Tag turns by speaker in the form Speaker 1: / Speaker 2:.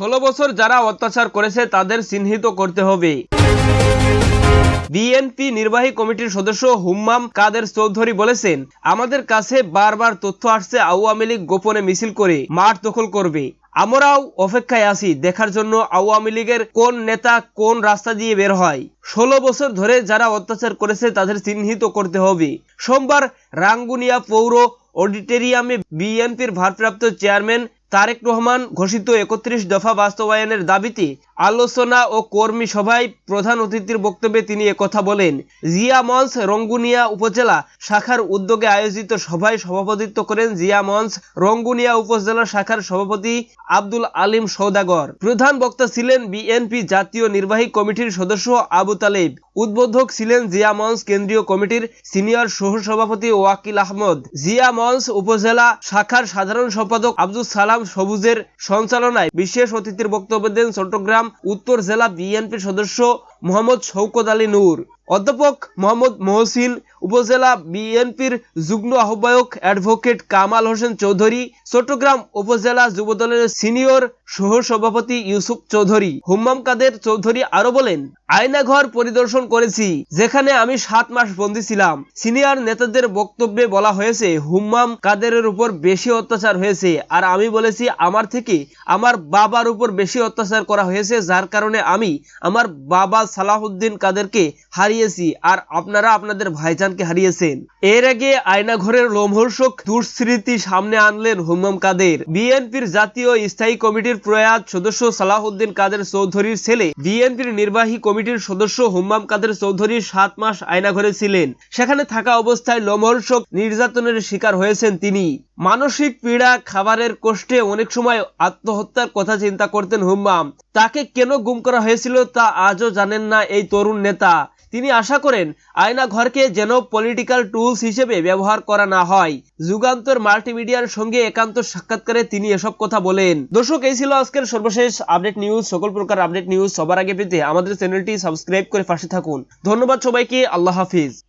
Speaker 1: ষোলো বছর যারা অত্যাচার করেছে, তাদের চিহ্নিত করতে হবে। বিএনপি নির্বাহী কমিটির সদস্য হুম্মাম কাদের চৌধুরী বলেছেন, আমাদের কাছে বারবার তথ্য আসছে আওয়ামী লীগ গোপনে মিছিল করে মাঠ দখল করবে। আমরাও অপেক্ষায় আছি দেখার জন্য আওয়ামী লীগের কোন নেতা কোন রাস্তা দিয়ে বের হয়। ষোলো বছর ধরে যারা অত্যাচার করেছে, তাদের চিহ্নিত করতে হবে। সোমবার রাঙ্গুনিয়া পৌর অডিটোরিয়ামে বিএনপির ভারপ্রাপ্ত চেয়ারম্যান তারেক রহমান ঘোষিত একত্রিশ দফা বাস্তবায়নের দাবিতে আলোচনা ও কর্মী সভায় প্রধান অতিথির বক্তব্যে তিনি একথা বলেন। জিয়া মঞ্চ, রঙ্গুনিয়া উপজেলা শাখার উদ্যোগে আয়োজিত সভায় সভাপতিত্ব করেন জিয়া মঞ্চ, রঙ্গুনিয়া উপজেলা শাখার সভাপতি আব্দুল আলিম সৌদাগর প্রধান বক্তা ছিলেন বিএনপি জাতীয় নির্বাহী কমিটির সদস্য আবু তালেব। উদ্বোধক ছিলেন জিয়া মঞ্চ কেন্দ্রীয় কমিটির সিনিয়র সহ সভাপতি ওয়াকিল আহমদ। জিয়া মঞ্চ উপজেলা শাখার সাধারণ সম্পাদক আব্দুল সালাম সবুজের সঞ্চালনায় বিশেষ অতিথির বক্তব্য দেন চট্টগ্রাম উত্তর জেলা বিএনপির সদস্য মোহাম্মদ শওকত আলী নূর। অধ্যাপক মোহাম্মদ মহসিন, উপজেলা বিএনপির যুগ্ম আহ্বায়ক অ্যাডভোকেট কামাল হোসেন চৌধুরী, চট্টগ্রাম উপজেলা যুবদলের সিনিয়র সহ সভাপতি ইউসুফ চৌধুরী, হুম্মাম কাদের চৌধুরী আরও বলেন, আয়নাঘর পরিদর্শন করেছি, যেখানে আমি সাত মাস বন্দী ছিলাম। সিনিয়র নেতাদের বক্তব্যে বলা হয়েছে, হুম্মাম কাদেরের উপর বেশি অত্যাচার হয়েছে, আর আমি বলেছি, আমার থেকে আমার বাবার উপর বেশি অত্যাচার করা হয়েছে, যার কারণে আমি আমার বাবা সালাহুদ্দিন কাদেরকে হারিয়েছি, আর আপনারা আপনাদের ভাইজানকে হারিয়েছেন। এর আগে আয়নাঘরের লোমহর্ষক দুঃস্মৃতি সামনে আনলেন হুম্মাম কাদের। বিএনপির জাতীয় স্থায়ী কমিটির প্রয়াত সদস্য সালাহুদ্দিন কাদের চৌধুরীর ছেলে। বিএনপির নির্বাহী কমিটির সদস্য হুম্মাম কাদের চৌধুরী সাত মাস আয়নাঘরে ছিলেন। সেখানে থাকা অবস্থায় লোমহর্ষক নির্যাতনের শিকার হয়েছেন তিনি। মানসিক পীড়া, খাবারের কষ্টে অনেক সময় আত্মহত্যার কথা চিন্তা করতেন হুম্মাম তাকে কেন গুম করা হয়েছিল তা আজও জানেন না এই তরুণ নেতা। তিনি আশা করেন আয়না ঘরকে যেন পলিটিক্যাল টুলস হিসেবে ব্যবহার করা না হয়। যুগান্তর মাল্টিমিডিয়ার সঙ্গে একান্ত সাক্ষাৎকারে তিনি এসব কথা বলেন। দর্শক, এই ছিল আজকের সর্বশেষ আপডেট নিউজ সকল প্রকার আপডেট নিউজ সবার আগে পেতে আমাদের চ্যানেলটি সাবস্ক্রাইব করে পাশে থাকুন। ধন্যবাদ সবাইকে। আল্লাহ হাফিজ।